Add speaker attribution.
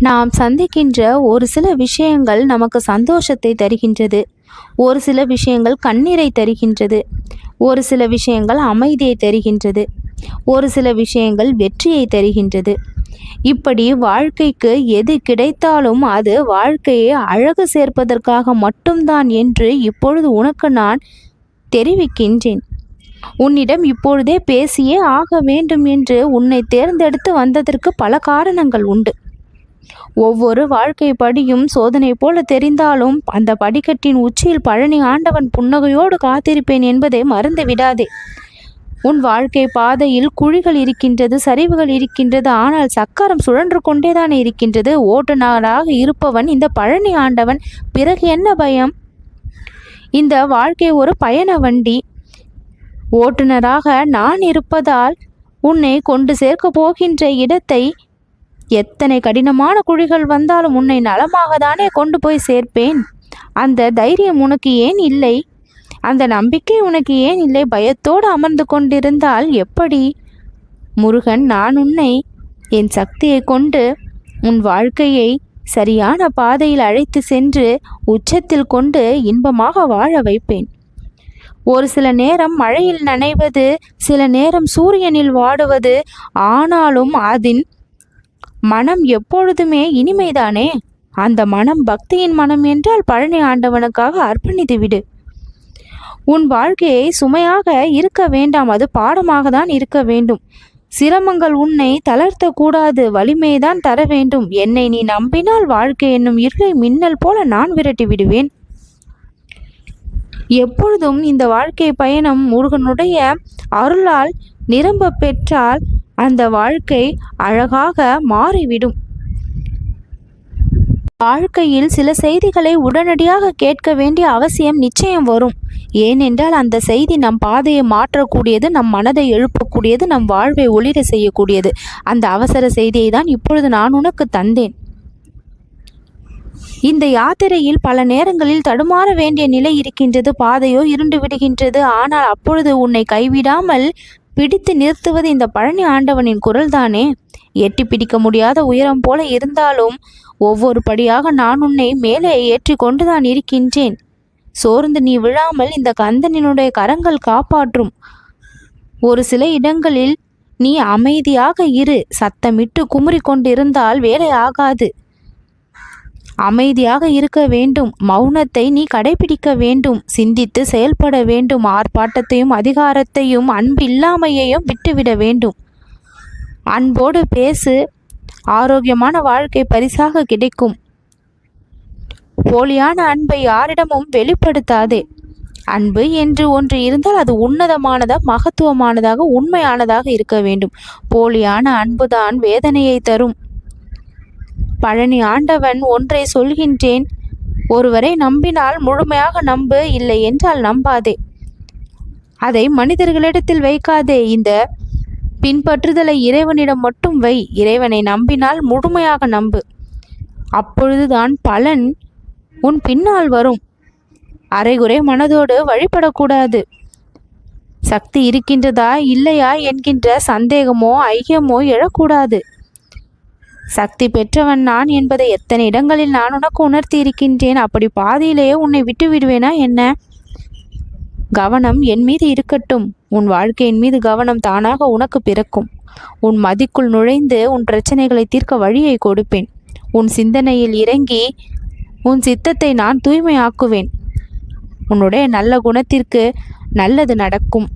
Speaker 1: நாம் சந்திக்கின்ற ஒரு சில விஷயங்கள் நமக்கு சந்தோஷத்தை தருகின்றது. ஒரு சில விஷயங்கள் கண்ணீரை தருகின்றது. ஒரு சில விஷயங்கள் அமைதியை தருகின்றது. ஒரு சில விஷயங்கள் வெற்றியை தருகின்றது. இப்படி வாழ்க்கைக்கு எது கிடைத்தாலும் அது வாழ்க்கையை அழகு சேர்ப்பதற்காக மட்டும்தான் என்று இப்பொழுது உனக்கு நான் தெரிவிக்கின்றேன். உன்னிடம் இப்பொழுதே பேசியே ஆக வேண்டும் என்று உன்னை தேர்ந்தெடுத்து வந்ததற்கு பல காரணங்கள் உண்டு. ஒவ்வொரு வாழ்க்கை படியும் சோதனை போல தெரிந்தாலும் அந்த படிக்கட்டின் உச்சியில் பழனி ஆண்டவன் புன்னகையோடு காத்திருப்பேன் என்பதை மறந்து விடாதே. உன் வாழ்க்கை பாதையில் குழிகள் இருக்கின்றது சரிவுகள் இருக்கின்றது ஆனால் சக்கரம் சுழன்று கொண்டேதான் இருக்கின்றது. ஓட்டுநராக இருப்பவன் இந்த பழனி ஆண்டவன். பிறகு என்ன பயம்? இந்த வாழ்க்கை ஒரு பயண வண்டி. ஓட்டுநராக நான் இருப்பதால் உன்னை கொண்டு சேர்க்க போகின்ற இடத்தை எத்தனை கடினமான குழிகள் வந்தாலும் உன்னை நலமாக தானே கொண்டு போய் சேர்ப்பேன்? அந்த தைரியம் உனக்கு ஏன் இல்லை? அந்த நம்பிக்கை உனக்கு ஏன் இல்லை? பயத்தோடு அமர்ந்து கொண்டிருந்தால் எப்படி? முருகன் நான் உன்னை என் சக்தியை கொண்டு உன் வாழ்க்கையை சரியான பாதையில் அழைத்து சென்று உச்சத்தில் கொண்டு இன்பமாக வாழ வைப்பேன். ஒரு சில நேரம் மழையில் நனைவது சில நேரம் சூரியனில் வாடுவது ஆனாலும் அதன் மனம் எப்பொழுதுமே இனிமைதானே? அந்த மனம் பக்தியின் மனம் என்றால் பழனி ஆண்டவனுக்காக அர்ப்பணித்து விடு. உன் வாழ்க்கையை சுமையாக இருக்க வேண்டாம் அது பாடமாக தான் இருக்க வேண்டும். சிரமங்கள் உன்னை தளர்த்த கூடாது வலிமைதான் தர வேண்டும். என்னை நீ நம்பினால் வாழ்க்கை என்னும் இருளை மின்னல் போல நான் விரட்டி விடுவேன். எப்பொழுதும் இந்த வாழ்க்கை பயணம் முருகனுடைய அருளால் நிரம்ப பெற்றால் அந்த வாழ்க்கை அழகாக மாறிவிடும். வாழ்க்கையில் சில செய்திகளை உடனடியாக கேட்க வேண்டிய அவசியம் நிச்சயம் வரும். ஏனென்றால் அந்த செய்தி நம் பாதையை மாற்றக்கூடியது நம் மனதை எழுப்பக்கூடியது நம் வாழ்வை ஒளிர செய்யக்கூடியது. அந்த அவசர செய்தியை தான் இப்பொழுது நான் உனக்கு தந்தேன். இந்த யாத்திரையில் பல நேரங்களில் தடுமாற வேண்டிய நிலை இருக்கின்றது பாதையோ இருண்டு விடுகின்றது. ஆனால் அப்பொழுது உன்னை கைவிடாமல் பிடித்து நிறுத்துவது இந்த பழனி ஆண்டவனின் குரல்தானே? எட்டி பிடிக்க முடியாத உயரம் போல இருந்தாலும் ஒவ்வொரு படியாக நான் உன்னை மேலே ஏற்றி கொண்டுதான் இருக்கின்றேன். சோர்ந்து நீ விழாமல் இந்த கந்தனினுடைய கரங்கள் காப்பாற்றும். ஒரு சில இடங்களில் நீ அமைதியாக இரு. சத்தமிட்டு குமுறி கொண்டிருந்தால் வேலை ஆகாது. அமைதியாக இருக்க வேண்டும். மௌனத்தை நீ கடைபிடிக்க வேண்டும். சிந்தித்து செயல்பட வேண்டும். ஆர்ப்பாட்டத்தையும் அதிகாரத்தையும் அன்பு இல்லாமையையும் விட்டுவிட வேண்டும். அன்போடு பேசு. ஆரோக்கியமான வாழ்க்கை பரிசாக கிடைக்கும். போலியான அன்பை யாரிடமும் வெளிப்படுத்தாதே. அன்பு என்று ஒன்று இருந்தால் அது உன்னதமானதாக மகத்துவமானதாக உண்மையானதாக இருக்க வேண்டும். போலியான அன்புதான் வேதனையை தரும். பழனி ஆண்டவன் ஒன்றை சொல்கின்றேன். ஒருவரை நம்பினால் முழுமையாக நம்பு இல்லை என்றால் நம்பாதே. அதை மனிதர்களிடத்தில் வைக்காதே. இந்த பின்பற்றுதலை இறைவனிடம் மட்டும் வை. இறைவனை நம்பினால் முழுமையாக நம்பு. அப்பொழுதுதான் பலன் உன் பின்னால் வரும். அரைகுறை மனதோடு வழிபடக்கூடாது. சக்தி இருக்கின்றதா இல்லையா என்கின்ற சந்தேகமோ ஐயமோ எழக்கூடாது. சக்தி பெற்றவன் நான் என்பதை எத்தனை இடங்களில் நான் உனக்கு உணர்த்தி இருக்கின்றேன் அப்படி பாதியிலேயே உன்னை விட்டு விடுவேனா என்ன? கவனம் என் மீது இருக்கட்டும். உன் வாழ்க்கையின் மீது கவனம் தானாக உனக்கு பிறக்கும். உன் மதிக்குள் நுழைந்து உன் பிரச்சனைகளை தீர்க்க வழியை கொடுப்பேன். உன் சிந்தனையில் இறங்கி உன் சித்தத்தை நான் தூய்மையாக்குவேன். உன்னுடைய நல்ல குணத்திற்கு நல்லது நடக்கும்.